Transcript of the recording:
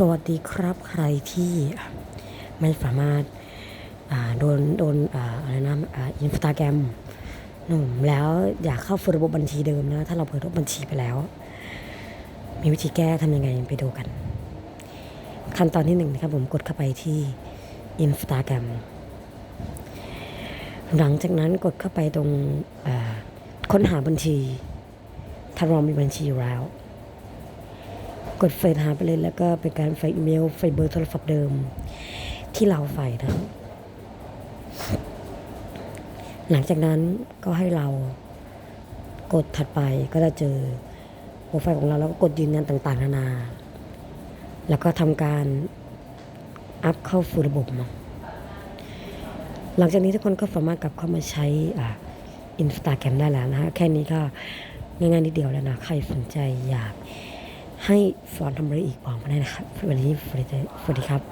สวัสดีครับใครที่ไม่สามารถโดนโดนอะไรนะอินสตาแกรมหนุ่มแล้วอยากเข้าสู่ระบบบัญชีเดิมนะ ถ้าเราเปิดระบบบัญชีไปแล้ว มีวิธีแก้ทำยังไงไปดูกัน ขั้นตอนที่หนึ่งนะครับผมกดเข้าไปที่อินสตาแกรมหลังจากนั้นกดเข้าไปตรงค้นหาบัญชี ถ้าเรามีบัญชีอยู่แล้ว กดเฟซหาไปเลยแล้วก็เป็นการใส่อีเมลใส่เบอร์โทรศัพท์เดิม ที่เราใส่นะหลังจากนั้นก็ให้เรากดถัดไปก็จะเจอโปรไฟล์ของเราแล้วก็กดยืนยันต่างๆ นานา แล้วก็ทำการอัพเข้าสู่ระบบเนาะหลังจากนี้ทุกคนก็สามารถกลับเข้ามาใช้อ่าอินสตาแกรมได้แล้วนะฮะ แค่นี้ก็ง่ายๆนิดเดียวแล้วนะ ใครสนใจอยาก ให้สอนทำอะไรอีกบอกมาได้นะครับวันนี้สวัสดีครับ